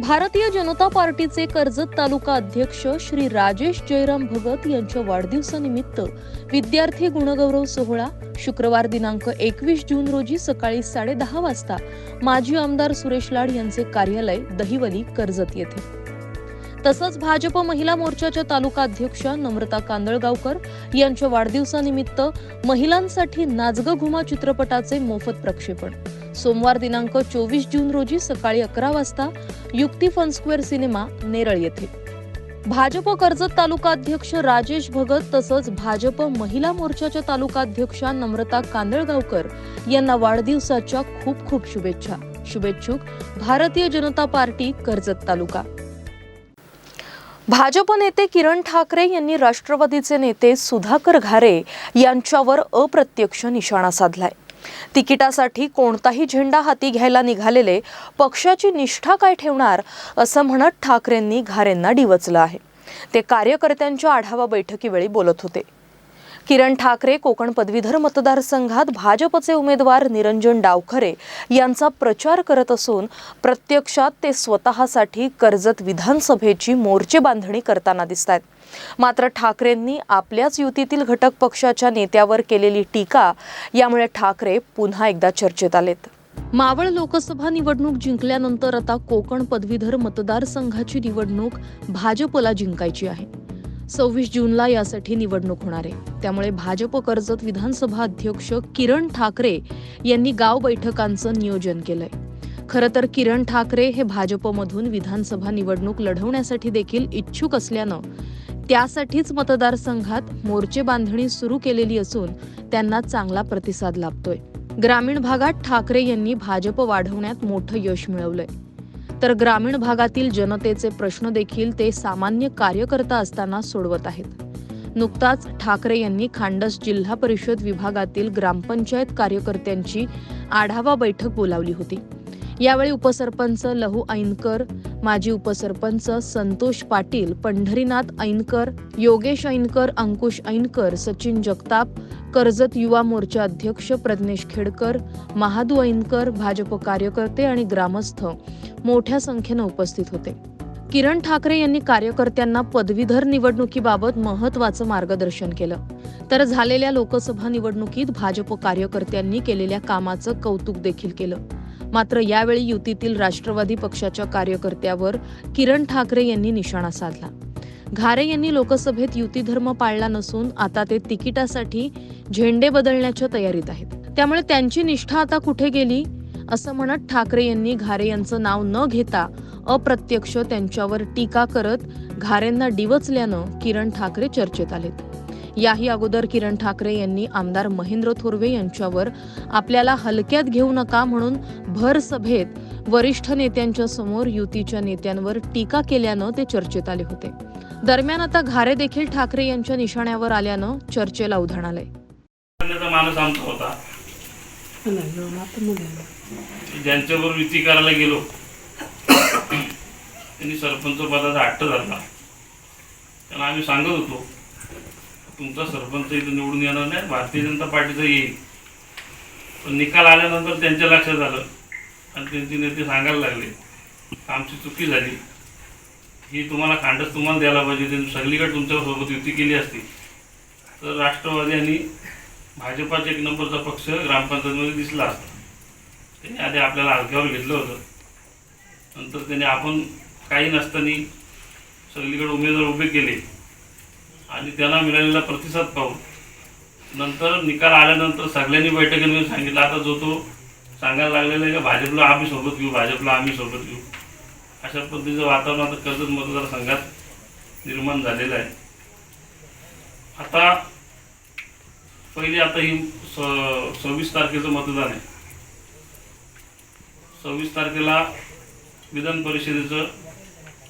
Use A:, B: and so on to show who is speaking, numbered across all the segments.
A: भारतीय जनता पार्टीचे कर्जत तालुका अध्यक्ष श्री राजेश जयराम भगत यांच्या वाढदिवसानिमित्त विद्यार्थी गुणगौरव सोहळा शुक्रवार दिनांक एकवीस जून रोजी सकाळी साडेदहा वाजता माजी आमदार सुरेश लाड यांचे कार्यालय दहिवली कर्जत येथे. तसंच भाजप महिला मोर्चाच्या तालुका अध्यक्षा नम्रता कांदळगावकर यांच्या वाढदिवसानिमित्त महिलांसाठी नाचग घुमा चित्रपटाचे मोफत प्रक्षेपण सोमवार दिनांक चोवीस जून रोजी सकाळी अकरा वाजता युक्ती फन स्क्वेअर सिनेमा नेरळ येथे. भाजप कर्जत तालुका अध्यक्ष राजेश भगत तसंच भाजप महिला मोर्चाच्या तालुका अध्यक्षा नम्रता कांदळगावकर यांना वाढदिवसाच्या खूप खूप शुभेच्छा. शुभेच्छुक भारतीय जनता पार्टी कर्जत तालुका. भाजप नेते किरण ठाकरे यांनी राष्ट्रवादीचे नेते सुधाकर घारे यांच्यावर अप्रत्यक्ष निशाणा साधलाय. तिकिटासाठी कोणताही झेंडा हाती घ्यायला निघालेले पक्षाची निष्ठा काय ठेवणार असं म्हणत ठाकरेंनी घारेंना डिवचलं आहे. ते कार्यकर्त्यांच्या आढावा बैठकीवेळी बोलत होते. किरण ठाकरे कोकण पदवीधर मतदारसंघात भाजपचे उमेदवार निरंजन डावखरे यांचा प्रचार करत असून प्रत्यक्षात ते स्वतःसाठी कर्जत विधानसभेची मोर्चे बांधणी करताना दिसत आहेत मात्र ठाकरेंनी आपल्याच युतीतील घटक पक्षाच्या नेत्यावर केलेली टीका यामुळे ठाकरे पुन्हा एकदा चर्चेत आलेत. मावळ लोकसभा निवडणूक जिंकल्यानंतर आता कोकण पदवीधर मतदारसंघाची निवडणूक भाजपला जिंकायची आहे. सव्वीस जूनला यासाठी निवडणूक होणार आहे. त्यामुळे भाजप कर्जत विधानसभा अध्यक्ष किरण ठाकरे यांनी गाव बैठकांचं नियोजन केलंय. खरं तर किरण ठाकरे हे भाजपमधून विधानसभा निवडणूक लढवण्यासाठी देखील इच्छुक असल्यानं त्यासाठीच मतदारसंघात मोर्चे बांधणी सुरू केलेली असून त्यांना चांगला प्रतिसाद लाभतोय. ग्रामीण भागात ठाकरे यांनी भाजप वाढवण्यात मोठं यश मिळवलंय. तर ग्रामीण भागातील जनतेचे प्रश्न देखील ते सामान्य कार्यकर्ता असताना सोडवत आहेत. नुकताच ठाकरे यांनी खांडस जिल्हा परिषद विभागातील ग्रामपंचायत कार्यकर्त्यांची आढावा बैठक बोलावली होती. यावेळी उपसरपंच लहू ऐनकर माजी उपसरपंच संतोष पाटील पंढरीनाथ ऐनकर योगेश ऐनकर अंकुश ऐनकर सचिन जगताप कर्जत युवा मोर्चा अध्यक्ष प्रज्ञेश खेडकर महादू ऐनकर भाजप कार्यकर्ते आणि ग्रामस्थ मोठ्या संख्येनं उपस्थित होते. किरण ठाकरे यांनी कार्यकर्त्यांना पदवीधर निवडणुकीबाबत महत्वाचं मार्गदर्शन केलं. तर झालेल्या लोकसभा निवडणुकीत भाजप कार्यकर्त्यांनी केलेल्या कामाचं कौतुक देखील केलं. मात्र यावेळी युतीतील राष्ट्रवादी पक्षाच्या कार्यकर्त्यावर किरण ठाकरे यांनी निशाणा साधला. घारे यांनी लोकसभेत युती धर्म पाळला नसून आता ते तिकिटासाठी झेंडे बदलण्याच्या तयारीत आहेत. त्यामुळे त्यांची निष्ठा आता कुठे गेली? असं म्हणत ठाकरे यांनी घारे यांचं नाव न घेता अप्रत्यक्ष त्यांच्यावर टीका करत घारेंना डिवचल्यानं किरण ठाकरे चर्चेत आलेत. याही अगोदर किरण ठाकरे यांनी आमदार महेंद्र थोरवे यांच्यावर आपल्याला हलक्यात घेऊ नका म्हणून भर सभेत वरिष्ठ नेत्यांच्या समोर युतीच्या नेत्यांवर टीका केल्यानं ते चर्चेत आले होते. दरम्यान आता घारे देखील ठाकरे यांच्या निशाण्यावर आल्यानं चर्चेला उधाण आलंय.
B: माणूस आमचा होता. ज्यांच्याबरोबर युती करायला गेलो त्यांनी सरपंच पदाचा हट्ट धरला. त्यांना आम्ही सांगत होतो तुमचा सरपंच इथं निवडून येणार नाही भारतीय जनता पार्टीचं येईल. पण निकाल आल्यानंतर त्यांच्या लक्षात आलं आणि त्यांचे नेते सांगायला लागले आमची चुकी झाली. ही तुम्हाला खांडच तुम्हाला द्यायला पाहिजे. त्यांनी सगळीकडे तुमच्यासोबत युती केली असती. तर राष्ट्रवादी आणि भाजपाचा एक नंबरचा पक्ष ग्रामपंचायतमध्ये दिसला असता. त्यांनी आधी आपल्याला हलक्यावर घेतलं होतं. नंतर त्याने आपण काही नसताना सगळीकडे उमेदवार उभे केले. आणि त्यांना मिळालेला प्रतिसाद पाहून नंतर निकाल आल्यानंतर सगळ्यांनी बैठकीमध्ये सांगितलं आता जो तो सांगायला लागलेला आहे का भाजपला आम्ही सोबत घेऊ भाजपला आम्ही सोबत घेऊ. अशा पद्धतीचं वातावरण आता कर्जत मतदारसंघात निर्माण झालेलं आहे. आता पहिली आता ही सव्वीस तारखेचं मतदान आहे. सव्वीस तारखेला विधान परिषदेचं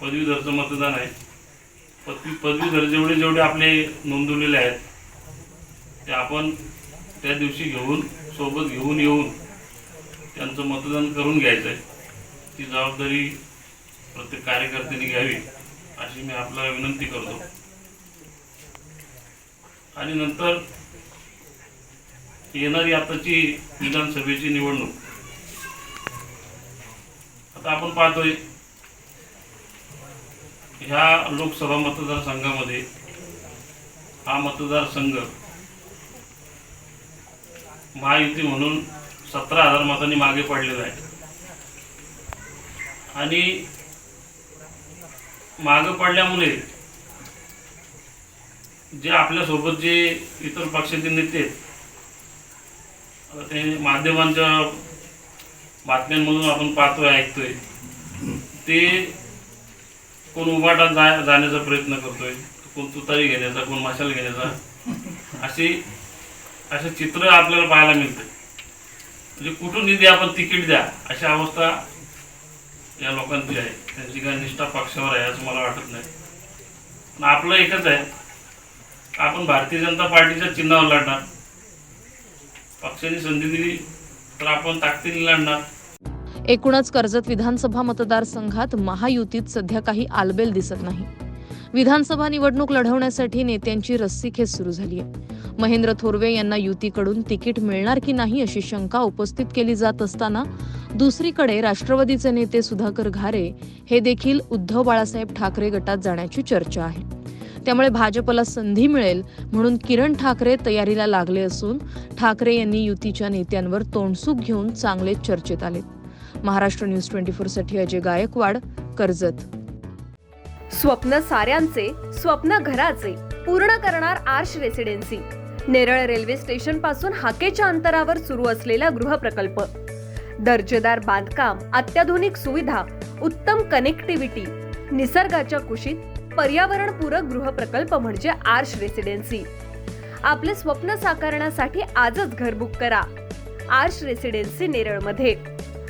B: पदवीधरचं मतदान आहे. पदवी पदवीधर जेवढे जेवढे आपले नोंदवलेले आहेत ते आपण त्या दिवशी घेऊन सोबत घेऊन येऊन त्यांचं मतदान करून घ्यायचं आहे. ती जबाबदारी प्रत्येक कार्यकर्त्यांनी घ्यावी अशी मी आपल्याला विनंती करतो. आणि नंतर येणारी आताची विधानसभेची निवडणूक. आता आपण पाहतोय ह्या लोकसभा मतदारसंघामध्ये हा मतदारसंघ महायुती म्हणून सतरा हजार मतांनी मागे पडलेला आहे. आणि मागे पडल्यामुळे जे आपल्यासोबत जे इतर पक्षाचे नेते ते माध्यमांच्या बातम्यांमधून आपण पाहतोय ऐकतोय ते कोण उभाटा जा जाण्याचा प्रयत्न करतोय कोण तुतारी घेण्याचा कोण माशाला घेण्याचा अशी असे चित्र आपल्याला पाहायला मिळते म्हणजे कुठून निधी आपण तिकीट द्या अशी अवस्था या लोकांची आहे. त्यांची काय निष्ठा पक्षावर आहे असं मला वाटत नाही. पण आपलं एकच आहे. आपण भारतीय जनता पार्टीच्या चिन्हावर लढणार. पक्षाने संधी दिली तर आपण ताकदीने लढणार.
A: एकूणच कर्जत विधानसभा मतदारसंघात महायुतीत सध्या काही आलबेल दिसत नाही. विधानसभा निवडणूक लढवण्यासाठी नेत्यांची रस्सीखेच सुरू झाली आहे महेंद्र थोरवे यांना युतीकडून तिकीट मिळणार की नाही अशी शंका उपस्थित केली जात असताना दुसरीकडे राष्ट्रवादीचे नेते सुधाकर घारे हे देखील उद्धव बाळासाहेब ठाकरे गटात जाण्याची चर्चा आहे. त्यामुळे भाजपला संधी मिळेल म्हणून किरण ठाकरे तयारीला लागले असून ठाकरे यांनी युतीच्या नेत्यांवर तोंडसूक घेऊन चांगलेच चर्चेत आलेत. महाराष्ट्र न्यूज ट्वेंटी साठी अजय गायकवाड कर्जत.
C: स्वप्न साऱ्यांचे स्वप्न घराचे पूर्ण करणार आर्श रेसिडेन्सी. नेरळ रेल्वे स्टेशनपासून हाकेच्या अंतरावर सुरू असलेला गृहप्रकल्प. दर्जेदार बांधकाम अत्याधुनिक सुविधा उत्तम कनेक्टिव्हिटी निसर्गाच्या कुशीत पर्यावरणपूरक गृहप्रकल्प म्हणजे आर्श रेसिडेन्सी. आपले स्वप्न साकारण्यासाठी आजच घर बुक करा. आर्श रेसिडेन्सी नेरळमध्ये.